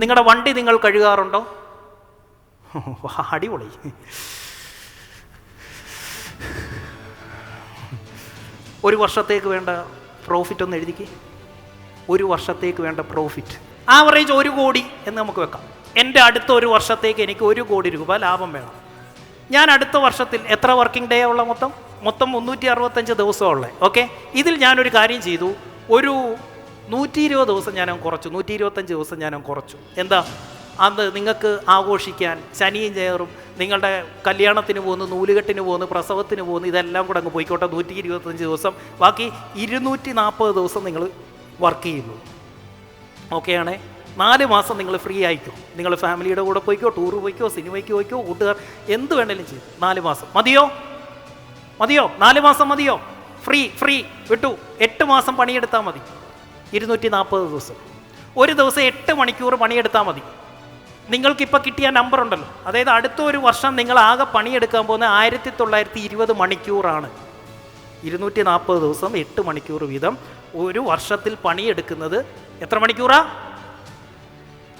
നിങ്ങളുടെ വണ്ടി നിങ്ങൾ കഴുകാറുണ്ടോ? അടിപൊളി. ഒരു വർഷത്തേക്ക് വേണ്ട പ്രോഫിറ്റ് ഒന്ന് എഴുതിക്ക്. ഒരു വർഷത്തേക്ക് വേണ്ട പ്രോഫിറ്റ് ആവറേജ് ഒരു കോടി എന്ന് നമുക്ക് വെക്കാം. എന്റെ അടുത്ത ഒരു വർഷത്തേക്ക് എനിക്ക് ഒരു കോടി രൂപ ലാഭം വേണം. ഞാൻ അടുത്ത വർഷത്തിൽ എത്ര വർക്കിംഗ് ഡേ ഉള്ള മൊത്തം? മൊത്തം മുന്നൂറ്റി അറുപത്തഞ്ച് ദിവസമുള്ളത് ഓക്കെ ഇതിൽ ഞാനൊരു കാര്യം ചെയ്തു. ഒരു നൂറ്റി ഇരുപത് ദിവസം ഞാൻ കുറച്ചു നൂറ്റി ഇരുപത്തഞ്ച് ദിവസം ഞാൻ കുറച്ചു. എന്താ? അന്ന് നിങ്ങൾക്ക് ആഘോഷിക്കാൻ ശനിയും ചേറും നിങ്ങളുടെ കല്യാണത്തിന് പോകുന്നു നൂലുകെട്ടിന് പോകുന്നു പ്രസവത്തിന് പോകുന്നു ഇതെല്ലാം കൂടെ അങ്ങ് പോയിക്കോട്ടെ നൂറ്റി ഇരുപത്തഞ്ച് ദിവസം. ബാക്കി ഇരുന്നൂറ്റി നാൽപ്പത് ദിവസം നിങ്ങൾ വർക്ക് ചെയ്യുന്നു. ഓക്കെയാണേ നാല് മാസം നിങ്ങൾ ഫ്രീ ആയിക്കോ നിങ്ങൾ ഫാമിലിയുടെ കൂടെ പോയിക്കോ ടൂർ പോയിക്കോ സിനിമയ്ക്ക് പോയിക്കോ കൂട്ടുകാർ എന്ത് വേണേലും ചെയ്യും. നാല് മാസം. മതിയോ? മതിയോ? നാല് മാസം മതിയോ? ഫ്രീ ഫ്രീ വിട്ടു. എട്ട് മാസം പണിയെടുത്താൽ മതി. ഇരുന്നൂറ്റി നാൽപ്പത് ദിവസം. ഒരു ദിവസം എട്ട് മണിക്കൂർ പണിയെടുത്താൽ മതി. നിങ്ങൾക്കിപ്പോൾ കിട്ടിയ നമ്പർ ഉണ്ടല്ലോ. അതായത് അടുത്ത ഒരു വർഷം നിങ്ങൾ ആകെ പണിയെടുക്കാൻ പോകുന്ന ആയിരത്തി തൊള്ളായിരത്തി ഇരുപത് മണിക്കൂറാണ്. ഇരുന്നൂറ്റി നാൽപ്പത് ദിവസം എട്ട് മണിക്കൂർ വീതം ഒരു വർഷത്തിൽ പണിയെടുക്കുന്നത് എത്ര മണിക്കൂറാ?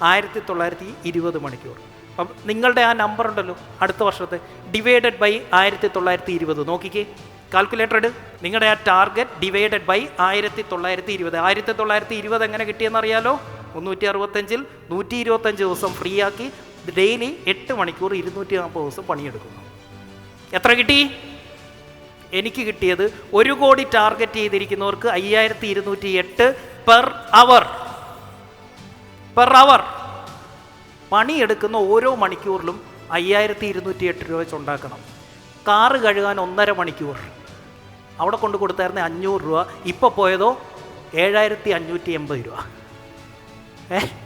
ആയിരത്തി തൊള്ളായിരത്തി ഇരുപത് മണിക്കൂർ. അപ്പം നിങ്ങളുടെ ആ നമ്പർ ഉണ്ടല്ലോ അടുത്ത വർഷത്തെ. ഡിവൈഡഡ് ബൈ ആയിരത്തി തൊള്ളായിരത്തി ഇരുപത് നോക്കിക്കേ. കാൽക്കുലേറ്റർ ഇട്. നിങ്ങളുടെ ആ ടാർഗറ്റ് ഡിവൈഡഡ് ബൈ ആയിരത്തി തൊള്ളായിരത്തി ഇരുപത് ആയിരത്തി തൊള്ളായിരത്തി ഇരുപത് എങ്ങനെ കിട്ടിയെന്നറിയാലോ? മുന്നൂറ്റി അറുപത്തഞ്ചിൽ നൂറ്റി ഇരുപത്തഞ്ച് ദിവസം ഫ്രീ ആക്കി ഡെയിലി എട്ട് മണിക്കൂർ ഇരുന്നൂറ്റി നാൽപ്പത് ദിവസം പണിയെടുക്കുന്നു. എത്ര കിട്ടി? എനിക്ക് കിട്ടിയത് ഒരു കോടി ടാർഗറ്റ് ചെയ്തിരിക്കുന്നവർക്ക് അയ്യായിരത്തി ഇരുന്നൂറ്റി എട്ട് പെർ അവർ പെർ അവർ പണിയെടുക്കുന്ന ഓരോ മണിക്കൂറിലും അയ്യായിരത്തി ഇരുന്നൂറ്റി എട്ട് രൂപ വെച്ച് ഉണ്ടാക്കണം കാറ് കഴുകാൻ ഒന്നര മണിക്കൂർ. അവിടെ കൊണ്ട് കൊടുത്തായിരുന്ന അഞ്ഞൂറ് രൂപ. ഇപ്പോൾ പോയതോ? ഏഴായിരത്തി അഞ്ഞൂറ്റി എൺപത് രൂപ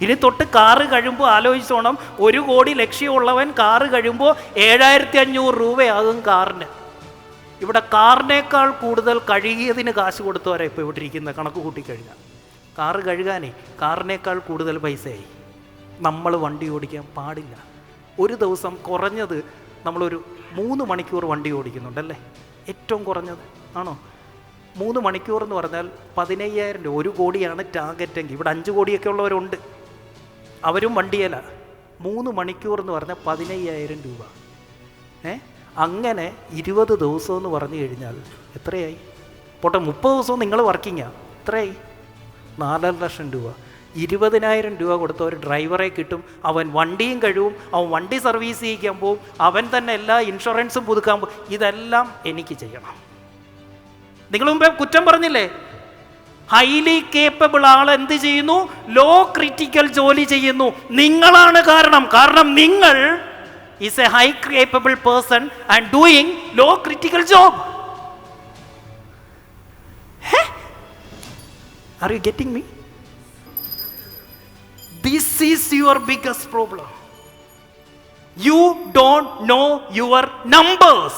ഇനി തൊട്ട് കാറ് കഴിയുമ്പോൾ ആലോചിച്ചോണം ഒരു കോടി ലക്ഷ്യമുള്ളവൻ കാറ് കഴിയുമ്പോൾ ഏഴായിരത്തി അഞ്ഞൂറ് രൂപയാകും കാറിന്. ഇവിടെ കാറിനേക്കാൾ കൂടുതൽ കഴുകിയതിന് കാശ് കൊടുത്തവരെ ഇപ്പോൾ ഇവിടെ ഇരിക്കുന്നത് കണക്ക് കൂട്ടിക്കഴിഞ്ഞാൽ കാറ് കഴുകാനേ കാറിനേക്കാൾ കൂടുതൽ പൈസയായി. നമ്മൾ വണ്ടി ഓടിക്കാൻ പാടില്ല. ഒരു ദിവസം കുറഞ്ഞത് നമ്മളൊരു മൂന്ന് മണിക്കൂർ വണ്ടി ഓടിക്കുന്നുണ്ടല്ലേ? ഏറ്റവും കുറഞ്ഞത് ആണോ? മൂന്ന് മണിക്കൂർ എന്ന് പറഞ്ഞാൽ പതിനയ്യായിരം രൂപ ഒരു കോടിയാണ് ടാർഗറ്റ് എങ്കിൽ ഇവിടെ അഞ്ച് കോടിയൊക്കെ ഉള്ളവരുണ്ട്. അവരും വണ്ടിയല്ല. മൂന്ന് മണിക്കൂർ എന്ന് പറഞ്ഞാൽ പതിനയ്യായിരം രൂപ. ഏ? അങ്ങനെ ഇരുപത് ദിവസം എന്ന് പറഞ്ഞു കഴിഞ്ഞാൽ എത്രയായി? പോട്ടെ മുപ്പത് ദിവസവും നിങ്ങൾ വർക്കിങ്ങാണ് എത്രയായി? നാലര ലക്ഷം രൂപ. ഇരുപതിനായിരം രൂപ കൊടുത്ത ഒരു ഡ്രൈവറെ കിട്ടും. അവൻ വണ്ടിയും കഴിവും അവൻ വണ്ടി സർവീസ് ചെയ്യിക്കാൻ പോവും അവൻ തന്നെ എല്ലാ ഇൻഷുറൻസും പുതുക്കാൻ പോകും ഇതെല്ലാം എനിക്ക് ചെയ്യണം. നിങ്ങൾ മുമ്പേ കുറ്റം പറഞ്ഞില്ലേ? ഹൈലി കേപ്പബിൾ ആൾ എന്ത് ചെയ്യുന്നു? ലോ ക്രിറ്റിക്കൽ ജോലി ചെയ്യുന്നു. നിങ്ങളാണ് കാരണം. കാരണം നിങ്ങൾ is a high capable person and doing low critical job are you getting me This is your biggest problem. You don't know your numbers.